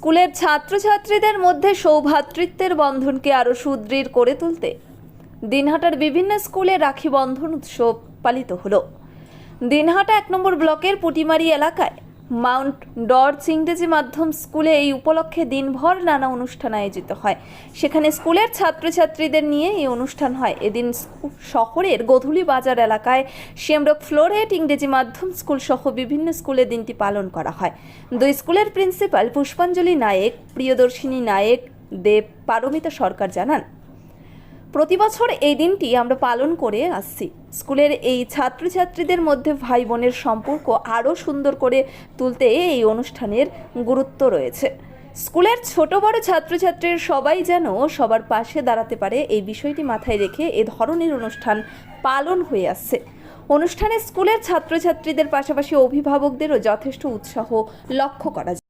স্কুলের ছাত্রছাত্রীদের মধ্যে সৌভাতৃত্বের বন্ধনকে আরও সুদৃঢ় করে তুলতে দিনহাটার বিভিন্ন স্কুলে রাখি বন্ধন উৎসব পালিত হলো। দিনহাটা এক নম্বর ব্লকের পুটিমারি এলাকায় মাউন্ট ডর্চ ইংরেজি মাধ্যম স্কুলে এই উপলক্ষে দিনভর নানা অনুষ্ঠান আয়োজিত হয়। সেখানে স্কুলের ছাত্রছাত্রীদের নিয়ে এই অনুষ্ঠান হয়। এদিন শহরের গধুলি বাজার এলাকায় শেমরক ফ্লোরেট ইংরেজি মাধ্যম স্কুল সহ বিভিন্ন স্কুলে দিনটি পালন করা হয়। দুই স্কুলের প্রিন্সিপাল পুষ্পাঞ্জলি নায়েক, প্রিয়দর্শিনী নায়েক, দেব পারমিতা সরকার জানান। প্রতি বছর এই দিনটি আমরা পালন করে আসছি। স্কুলের এই ছাত্রছাত্রীদের মধ্যে ভাই বোনের সম্পর্ক আরও সুন্দর করে তুলতে এই অনুষ্ঠানের গুরুত্ব রয়েছে। স্কুলের ছোট বড় ছাত্রছাত্রীর সবাই যেন সবার পাশে দাঁড়াতে পারে, এই বিষয়টি মাথায় রেখে এ ধরনের অনুষ্ঠান পালন হয়ে আসছে। অনুষ্ঠানে স্কুলের ছাত্রছাত্রীদের পাশাপাশি অভিভাবকদেরও যথেষ্ট উৎসাহ লক্ষ্য করা যায়।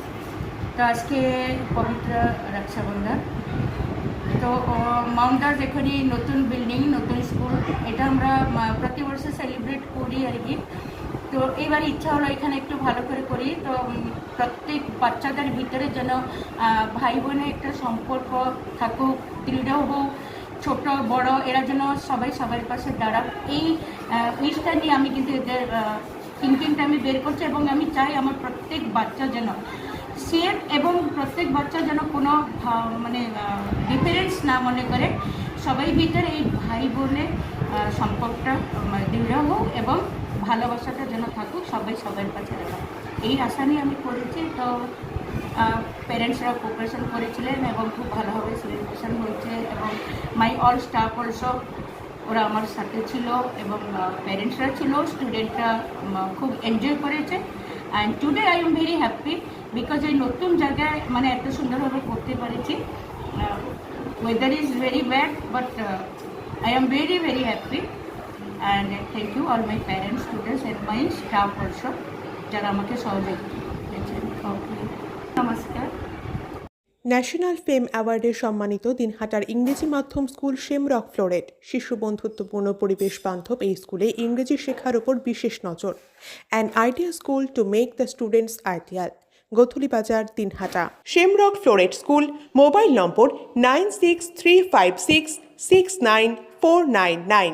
তো আজকে পবিত্র রক্ষাবন্ধন। তো মাউন্টার এখানে নতুন বিল্ডিং নতুন স্কুল এটা আমরা প্রতি বছর সেলিব্রেট করি আর কি। তো, এবার ইচ্ছা হলো এখানে একটু ভালো করে করি। তো প্রত্যেক বাচ্চাদের ভিতরে যেন ভাই বোনের একটা সম্পর্ক থাকুক, দৃঢ় হোক, ছোট, বড়, এরা যেন সবাই সবার পাশে দাঁড়াক। এই উইশটা নিয়ে আমি কিন্তু এদের থিঙ্কিংটা আমি বের করছি এবং আমি চাই আমার প্রত্যেক বাচ্চা যেন সেফ এবং প্রত্যেক বাচ্চা যেন কোনো মানে ডিফারেন্স না মনে করে, সবাই ভিতরে এই ভাই বোনের সম্পর্কটা দৃঢ় হোক এবং ভালোবাসাটা যেন থাকুক, সবাই সবার কাছে রাখা। এই আশা নিয়ে আমি করেছি। তো প্যারেন্টসরা কোপারেশন করেছিলেন এবং খুব ভালোভাবে সেলিব্রেশন হয়েছে এবং মাই অল স্টাফ অলসো ওরা আমার সাথে ছিল এবং প্যারেন্টসরা ছিল স্টুডেন্টরা খুব এনজয় করেছে। And today I am very happy because এই নতুন জায়গায় মানে এত সুন্দরভাবে করতে পেরেছি। Weather is very bad but I am very very happy and thank you all my parents students and my staff also যারা আমাকে ওকে নমস্কার। ন্যাশনাল ফেম অ্যাওয়ার্ডে সম্মানিত দিনহাটার ইংরেজি মাধ্যম স্কুল শেমরক ফ্লোরেট শিশু বন্ধুত্বপূর্ণ পরিবেশ বান্ধব এই স্কুলে ইংরেজি শেখার ওপর বিশেষ নজর। An idea school to make the students ideal Godhuli Bazar Dinhata. Shamrock floret school, mobile number nine six three five six six nine four nine nine.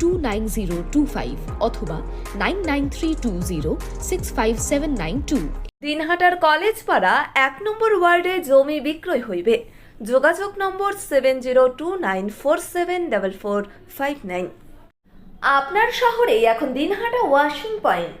two nine zero two five অথবা nine nine three two zero six five seven nine two দিনহাটার college পাড়া এক নম্বর ওয়ার্ডে জমি বিক্রয় হইবে। যোগাযোগ number seven zero two nine four seven double four five nine আপনার শহরে এখন দিনহাটা ওয়াশিং পয়েন্ট